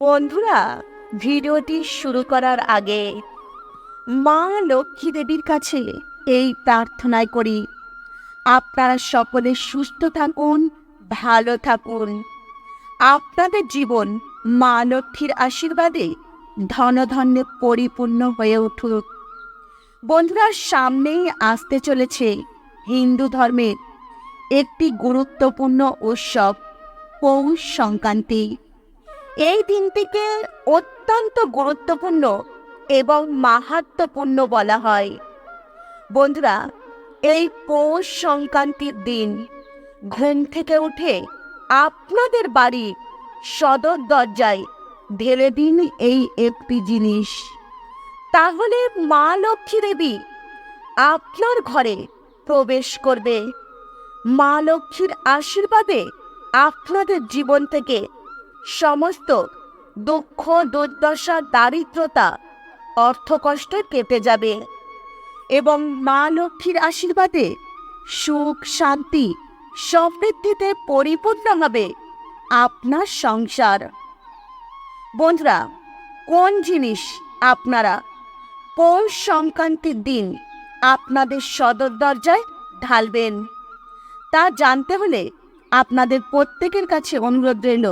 বন্ধুরা, ভিডিওটি শুরু করার আগে মা লক্ষ্মী দেবীর কাছে এই প্রার্থনায় করি। আপনারা সকলে সুস্থ থাকুন, ভালো থাকুন। আপনাদের জীবন মা লক্ষ্মীর আশীর্বাদে ধনধন্যে পরিপূর্ণ হয়ে উঠুক। বন্ধুরা, সামনেই আসতে চলেছে হিন্দু ধর্মের একটি গুরুত্বপূর্ণ উৎসব, পৌষ সংক্রান্তি। এই দিনটিকে অত্যন্ত গুরুত্বপূর্ণ এবং মাহাত্মপূর্ণ বলা হয়। বন্ধুরা, এই পৌষ সংক্রান্তির দিন ঘুম থেকে উঠে আপনাদের বাড়ি সদর দরজায় ঢেলে দিন এই একটি জিনিস। তাহলে মা লক্ষ্মী দেবী আপনার ঘরে প্রবেশ করবে। মা লক্ষ্মীর আশীর্বাদে আপনাদের জীবন থেকে সমস্ত দুঃখ, দুর্দশা, দারিদ্রতা, অর্থকষ্ট কেটে যাবে এবং মা লক্ষ্মীর আশীর্বাদে সুখ, শান্তি সমৃদ্ধিতে পরিপূর্ণ হবে আপনার সংসার। বন্ধুরা, কোন জিনিস আপনারা পৌষ সংক্রান্তির দিন আপনাদের সদর দরজায় ঢালবেন তা জানতে হলে আপনাদের প্রত্যেকের কাছে অনুরোধ রইল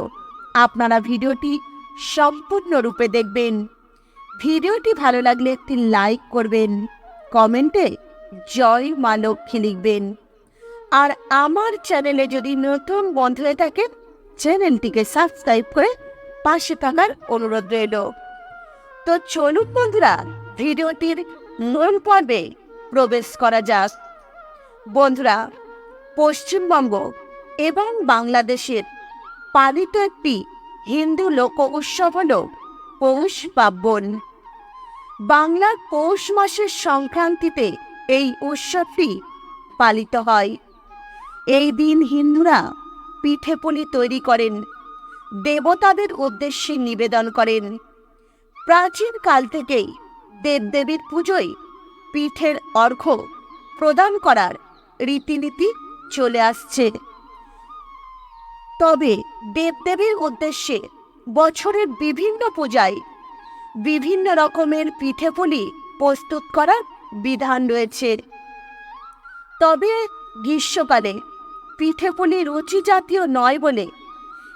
আপনারা ভিডিওটি সম্পূর্ণরূপে দেখবেন। ভিডিওটি ভালো লাগলে একটি লাইক করবেন, কমেন্টে জয় মা লক্ষ্মী লিখবেন। আর আমার চ্যানেলে যদি নতুন বন্ধু হয়ে থাকেন চ্যানেলটিকে সাবস্ক্রাইব করে পাশে থাকার অনুরোধ রইল। তো চলুন বন্ধুরা, ভিডিওটির মূল পর্বে প্রবেশ করা যাক। বন্ধুরা, পশ্চিমবঙ্গ এবং বাংলাদেশের পালিত একটি হিন্দু লোক উৎসব হল পৌষ পার্বণ। বাংলার পৌষ মাসের সংক্রান্তিতে এই উৎসবটি পালিত হয়। এই দিন হিন্দুরা পিঠে পুলি তৈরি করেন, দেবতাদের উদ্দেশ্যে নিবেদন করেন। প্রাচীন কাল থেকেই দেবদেবীর পুজোয় পিঠের অর্ঘ্য প্রদান করার রীতিনীতি চলে আসছে। তবে দেবদেবীর উদ্দেশ্যে বছরের বিভিন্ন পূজায় বিভিন্ন রকমের পিঠেপুলি প্রস্তুত করার বিধান রয়েছে। তবে গ্রীষ্মকালে পিঠেপুলি রুচি জাতীয় নয় বলে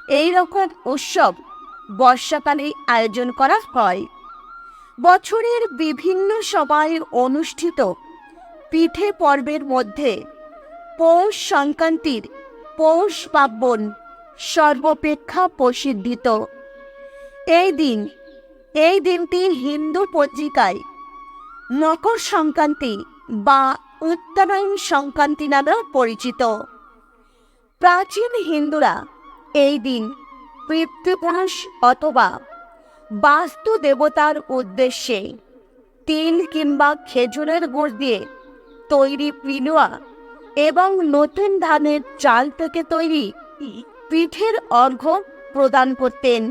এই রকম উৎসব বর্ষাকালে আয়োজন করা হয়। বছরের বিভিন্ন সময়ে অনুষ্ঠিত পিঠে পর্বের মধ্যে পৌষ সংক্রান্তির পৌষ পার্বণ সর্বাপেক্ষা প্রসিদ্ধিত। এই দিন, এই দিনটি হিন্দু পত্রিকায় মকর সংক্রান্তি বা উত্তরায়ণ সংক্রান্তি নামেও পরিচিত। প্রাচীন হিন্দুরা এই দিন পিতৃপুরুষ অথবা বাস্তু দেবতার উদ্দেশ্যে তিল কিংবা খেজুরের গুড় দিয়ে তৈরি পিলুয়া এবং নতুন ধানের চাল থেকে তৈরি পিঠের অর্ঘ্য প্রদান করতেন।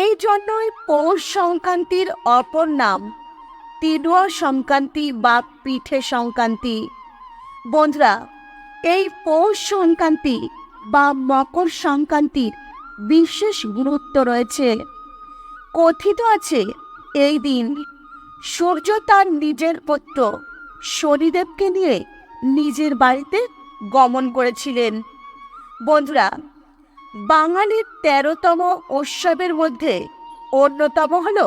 এই জন্যই পৌষ সংক্রান্তির অপর নাম তিলুয়া সংক্রান্তি বা পিঠে সংক্রান্তি। বন্ধুরা, এই পৌষ সংক্রান্তি বা মকর সংক্রান্তির বিশেষ গুরুত্ব রয়েছে। কথিত আছে, এই দিন সূর্য তার নিজের পুত্র শনিদেবকে নিয়ে নিজের বাড়িতে গমন করেছিলেন। বন্ধুরা বাঙালির তেরোতম উৎসবের মধ্যে অন্যতম হল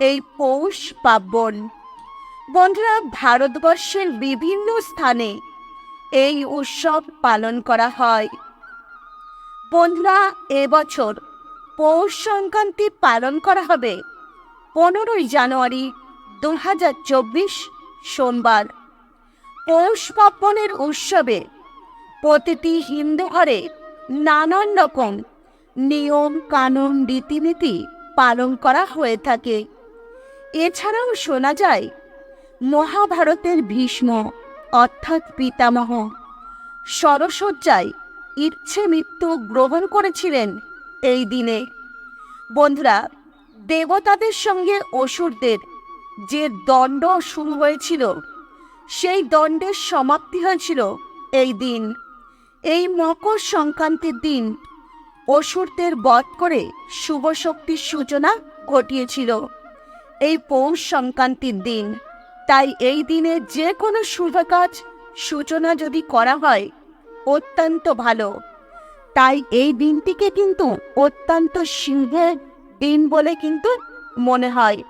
এই পৌষ পার্বণ। বন্ধুরা, ভারতবর্ষের বিভিন্ন স্থানে এই উৎসব পালন করা হয়। বন্ধুরা, এবছর পৌষ সংক্রান্তি পালন করা হবে পনেরোই জানুয়ারি দু হাজার চব্বিশ সোমবার। পৌষ পার্বণের উৎসবে প্রতিটি হিন্দু ঘরে নানান রকম নিয়ম, কানুন, রীতিনীতি পালন করা হয়ে থাকে। এছাড়াও শোনা যায়, মহাভারতের ভীষ্ম, অর্থাৎ পিতামহ, সরসজ্জায় ইচ্ছে মৃত্যু গ্রহণ করেছিলেন এই দিনে। বন্ধুরা, দেবতাদের সঙ্গে অসুরদের যে দণ্ড শুরু হয়েছিল, সেই দণ্ডের সমাপ্তি হয়েছিল এই দিন। এই মকর সংক্রান্তির দিন অসুরদের বধ করে শুভ শক্তির সূচনা ঘটিয়েছিল। এই পৌষ সংক্রান্তির দিন। তাই এই দিনে যে কোনো শুভ কাজ সূচনা যদি করা হয়, অত্যন্ত ভালো। তাই এই দিনটিকে কিন্তু অত্যন্ত সিংহের দিন বলে কিন্তু মনে হয়।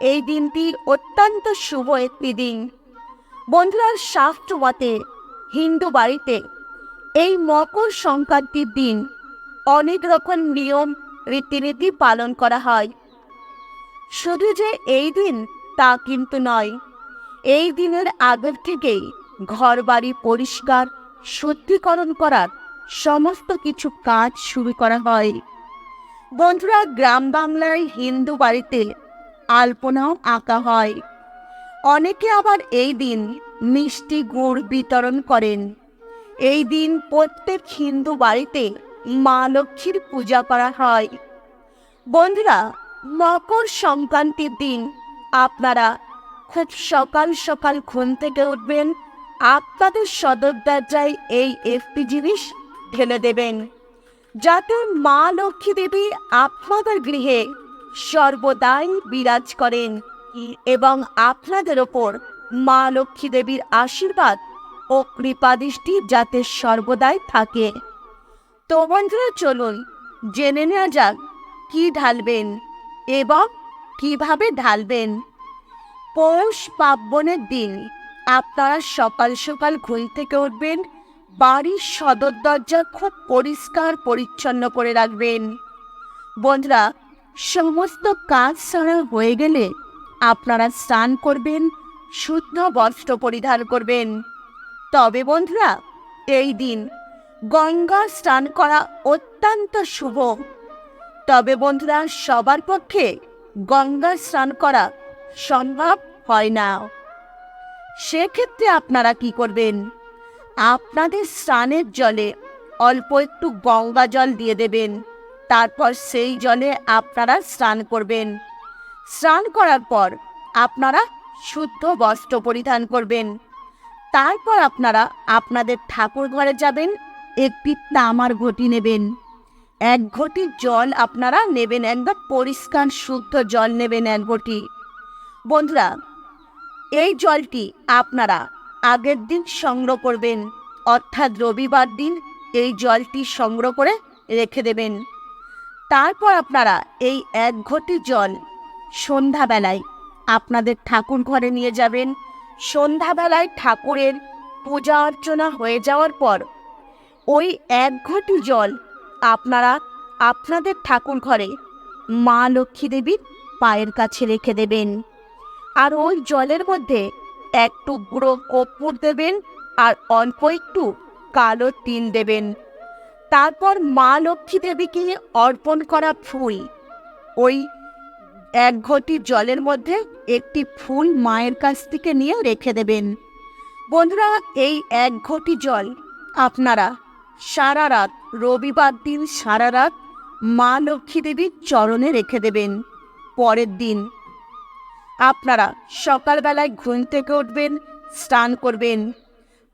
এই দিনটি অত্যন্ত শুভ একটি দিন। বন্ধুরা মতে হিন্দু বাড়িতে এই মকর সংক্রান্তির দিন অনেক রকম নিয়ম, রীতিনীতি পালন করা হয়। শুধু যে এই দিন তা কিন্তু নয়, এই দিনের আগের থেকেই ঘর বাড়ি পরিষ্কার, শুদ্ধিকরণ করার সমস্ত কিছু কাজ শুরু করা হয়। বন্ধুরা, গ্রাম বাংলায় হিন্দু বাড়িতে আলপনাও আঁকা হয়। অনেকে আবার এই দিন মিষ্টি গুড় বিতরণ করেন। এই দিন প্রত্যেক হিন্দু বাড়িতে মা লক্ষ্মীর পূজা করা হয়। বন্ধুরা, মকর সংক্রান্তির দিন আপনারা খুব সকাল সকাল ঘুম থেকে উঠবেন, আপনাদের সদর দরজায় এই একটি জিনিস ঢেলে দেবেন, যাতে মা লক্ষ্মী দেবী আপনাদের গৃহে সর্বদাই বিরাজ করেন এবং আপনাদের ওপর মা লক্ষ্মী দেবীর আশীর্বাদ ও কৃপাদৃষ্টি যাতে সর্বদাই থাকে। তো বন্ধুরা, চলুন জেনে নেওয়া যাক, কি ঢালবেন এবং কীভাবে ঢালবেন। পৌষ পার্বণের দিন আপনারা সকাল সকাল ঘুম থেকে উঠবেন, বাড়ির সদর দরজা খুব পরিষ্কার পরিচ্ছন্ন করে রাখবেন। বন্ধুরা, সমস্ত কাজ সারা হয়ে গেলে আপনারা স্নান করবেন শুদ্ধ বস্ত্র পরিধান করবেন। তবে বন্ধুরা, এই দিন গঙ্গা স্নান করা অত্যন্ত শুভ। তবে বন্ধুরা, সবার পক্ষে গঙ্গা স্নান করা সম্ভব হয় না। সেক্ষেত্রে আপনারা কি করবেন? আপনাদের স্নানের জলে অল্প একটু গঙ্গা জল দিয়ে দেবেন। তারপর সেই জলে আপনারা স্নান করবেন। স্নান করার পর আপনারা শুদ্ধ বস্ত্র পরিধান করবেন। তারপর আপনারা আপনাদের ঠাকুর ঘরে যাবেন, একটি তামার ঘটি নেবেন। এক ঘটি জল আপনারা নেবেন একদম পরিষ্কার শুদ্ধ জল নেবেন এক ঘটি। বন্ধুরা, এই জলটি আপনারা আগের দিন সংগ্রহ করবেন, অর্থাৎ রবিবার দিন এই জলটি সংগ্রহ করে রেখে দেবেন। তারপর আপনারা এই এক ঘটি জল সন্ধ্যাবেলায় আপনাদের ঠাকুর ঘরে নিয়ে যাবেন সন্ধ্যাবেলায় ঠাকুরের পূজা অর্চনা হয়ে যাওয়ার পর ওই এক ঘটি জল আপনারা আপনাদের ঠাকুর ঘরে মা লক্ষ্মী দেবীর পায়ের কাছে রেখে দেবেন। আর ওই জলের মধ্যে এক টুকরো কর্পূর দেবেন আর অল্প একটু কালো তিল দেবেন। তারপর মা লক্ষ্মী দেবীকে অর্পণ করা ফুল, ওই এক ঘটি জলের মধ্যে একটি ফুল মায়ের কাছ থেকে নিয়ে রেখে দেবেন। বন্ধুরা, এই এক ঘটি জল আপনারা সারা রাত, রবিবার দিন সারা রাত মা লক্ষ্মী দেবীর চরণে রেখে দেবেন। পরের দিন আপনারা সকালবেলায় ঘুম থেকে উঠবেন, স্নান করবেন।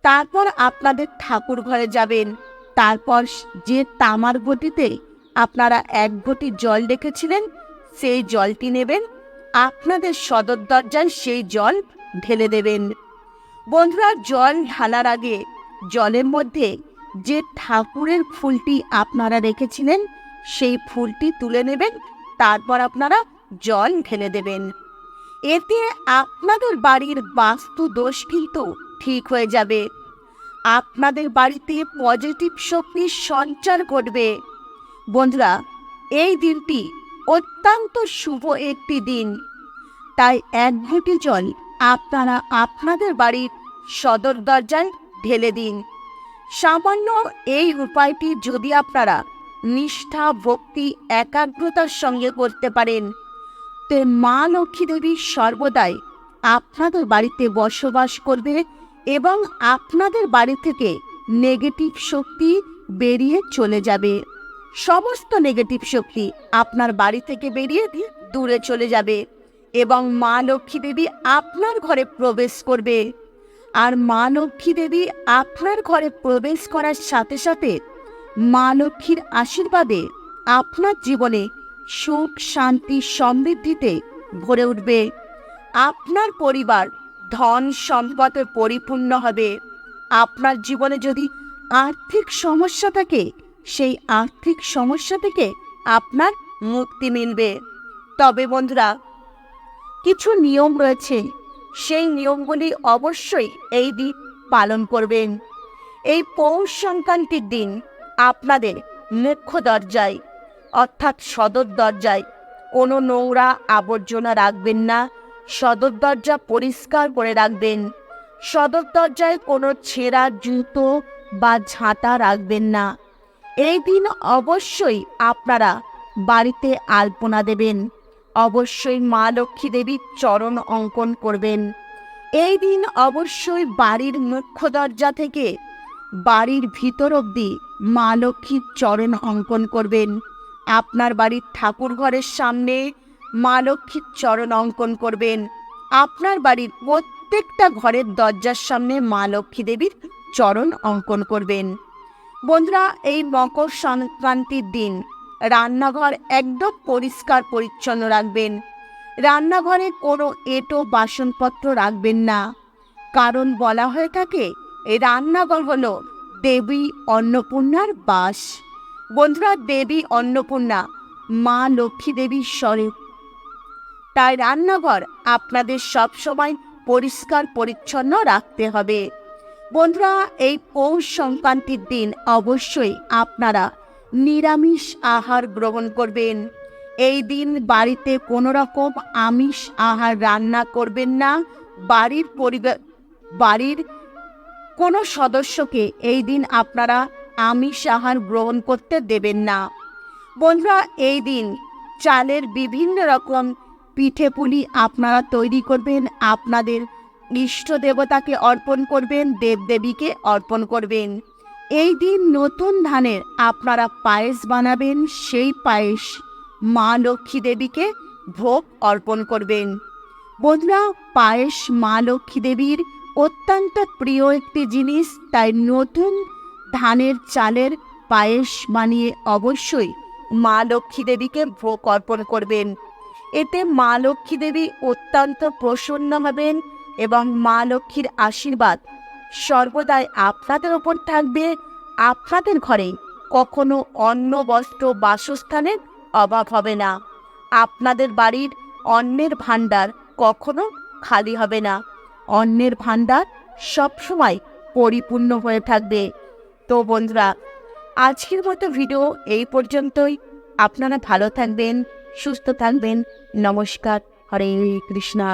তারপর আপনাদের ঠাকুর ঘরে যাবেন। তারপর যে তামার ঘটিতে আপনারা এক ঘটি জল রেখেছিলেন সেই জলটি নেবেন, আপনাদের সদর দরজায় সেই জল ঢেলে দেবেন। বন্ধুরা, জল ঢালার আগে জলের মধ্যে যে ঠাকুরের ফুলটি আপনারা রেখেছিলেন, সেই ফুলটি তুলে নেবেন, তারপর আপনারা জল ঢেলে দেবেন। এতে আপনাদের বাড়ির বাস্তু দোষ কিন্তু ঠিক হয়ে যাবে। আপনাদের বাড়িতে পজিটিভ শক্তির সঞ্চার ঘটবে। বন্ধুরা, এই দিনটি অত্যন্ত শুভ একটি দিন। তাই এক ঘটি জল আপনারা আপনাদের বাড়ির সদর দরজায় ঢেলে দিন। সামান্য এই উপায়টি যদি আপনারা নিষ্ঠা, ভক্তি, একাগ্রতার সঙ্গে করতে পারেন, তে মা লক্ষ্মী দেবী সর্বদাই আপনাদের বাড়িতে বসবাস করবে এবং আপনাদের বাড়ি থেকে নেগেটিভ শক্তি বেরিয়ে চলে যাবে। সমস্ত নেগেটিভ শক্তি আপনার বাড়ি থেকে বেরিয়ে দিয়ে দূরে চলে যাবে এবং মা লক্ষ্মী দেবী আপনার ঘরে প্রবেশ করবে। আর মা লক্ষ্মী দেবী আপনার ঘরে প্রবেশ করার সাথে সাথে মা লক্ষ্মীর আশীর্বাদে আপনার জীবনে সুখ, শান্তি, সমৃদ্ধিতে ভরে উঠবে। আপনার পরিবার ধন সম্পদে পরিপূর্ণ হবে। আপনার জীবনে যদি আর্থিক সমস্যা থাকে সেই আর্থিক সমস্যা থেকে আপনার মুক্তি মিলবে। তবে বন্ধুরা, কিছু নিয়ম রয়েছে। সেই নিয়মগুলি অবশ্যই এই দিন পালন করবেন। এই পৌষ সংক্রান্তির দিন আপনাদের মুখ্য দরজায়, অর্থাৎ সদর দরজায় কোনো নোংরা আবর্জনা রাখবেন না। সদর দরজা পরিষ্কার করে রাখবেন। সদর দরজায় কোনো ছেঁড়া জুতো বা ঝাঁটা রাখবেন না। এই দিন অবশ্যই আপনারা বাড়িতে আলপনা দেবেন। অবশ্যই মা লক্ষ্মী দেবীর চরণ অঙ্কন করবেন। এই দিন অবশ্যই বাড়ির মুখ্য দরজা থেকে বাড়ির ভিতর অবধি মা লক্ষ্মীর চরণ অঙ্কন করবেন। আপনার বাড়ির ঠাকুর ঘরের সামনে মা লক্ষ্মীর চরণ অঙ্কন করবেন। আপনার বাড়ির প্রত্যেকটা ঘরের দরজার সামনে মা লক্ষ্মী দেবীর চরণ অঙ্কন করবেন। বন্ধুরা, এই মকর সংক্রান্তির দিন রান্নাঘর একদম পরিষ্কার পরিচ্ছন্ন রাখবেন। রান্নাঘরে কোনো এঁটো বাসনপত্র রাখবেন না। কারণ বলা হয়ে থাকে, এই রান্নাঘর হলো দেবী অন্নপূর্ণার বাস। বন্ধুরা, দেবী অন্নপূর্ণা মা লক্ষ্মী দেবীর স্বরূপ। তাই রান্নাঘর আপনাদের সবসময় পরিষ্কার পরিচ্ছন্ন রাখতে হবে। বন্ধুরা, এই পৌষ সংক্রান্তির দিন অবশ্যই আপনারা নিরামিষ আহার গ্রহণ করবেন। এই দিন বাড়িতে কোনো রকম আমিষ আহার রান্না করবেন না। বাড়ির পরিবার, বাড়ির কোনো সদস্যকে এই দিন আপনারা আমিষ আহার গ্রহণ করতে দেবেন না। বন্ধুরা, এই দিন চালের বিভিন্ন রকম পিঠে পুলি আপনারা তৈরি করবেন। আপনাদের ইষ্ট দেবতাকে অর্পণ করবেন, দেবদেবীকে অর্পণ করবেন। এই দিন নতুন ধানের আপনারা পায়েস বানাবেন, সেই পায়েস মা লক্ষ্মী দেবীকে ভোগ অর্পণ করবেন। বন্ধুরা, পায়েস মা লক্ষ্মী দেবীর অত্যন্ত প্রিয় একটি জিনিস, তাই নতুন ধানের চালের পায়েস বানিয়ে অবশ্যই মা লক্ষ্মী দেবীকে ভোগ অর্পণ করবেন। এতে মা লক্ষ্মী দেবী অত্যন্ত প্রসন্ন হবেন এবং মা লক্ষ্মীর আশীর্বাদ সর্বদাই আপনাদের ওপর থাকবে। আপনাদের ঘরে কখনো অন্ন, বস্ত্র, বাসস্থানের অভাব হবে না। আপনাদের বাড়ির অন্নের ভাণ্ডার কখনো খালি হবে না। অন্নের ভাণ্ডার সবসময় পরিপূর্ণ হয়ে থাকবে। তো বন্ধুরা, আজকের মতো ভিডিও এই পর্যন্তই। আপনারা ভালো থাকবেন, সুস্থ থাকবেন। নমস্কার, হরে কৃষ্ণা।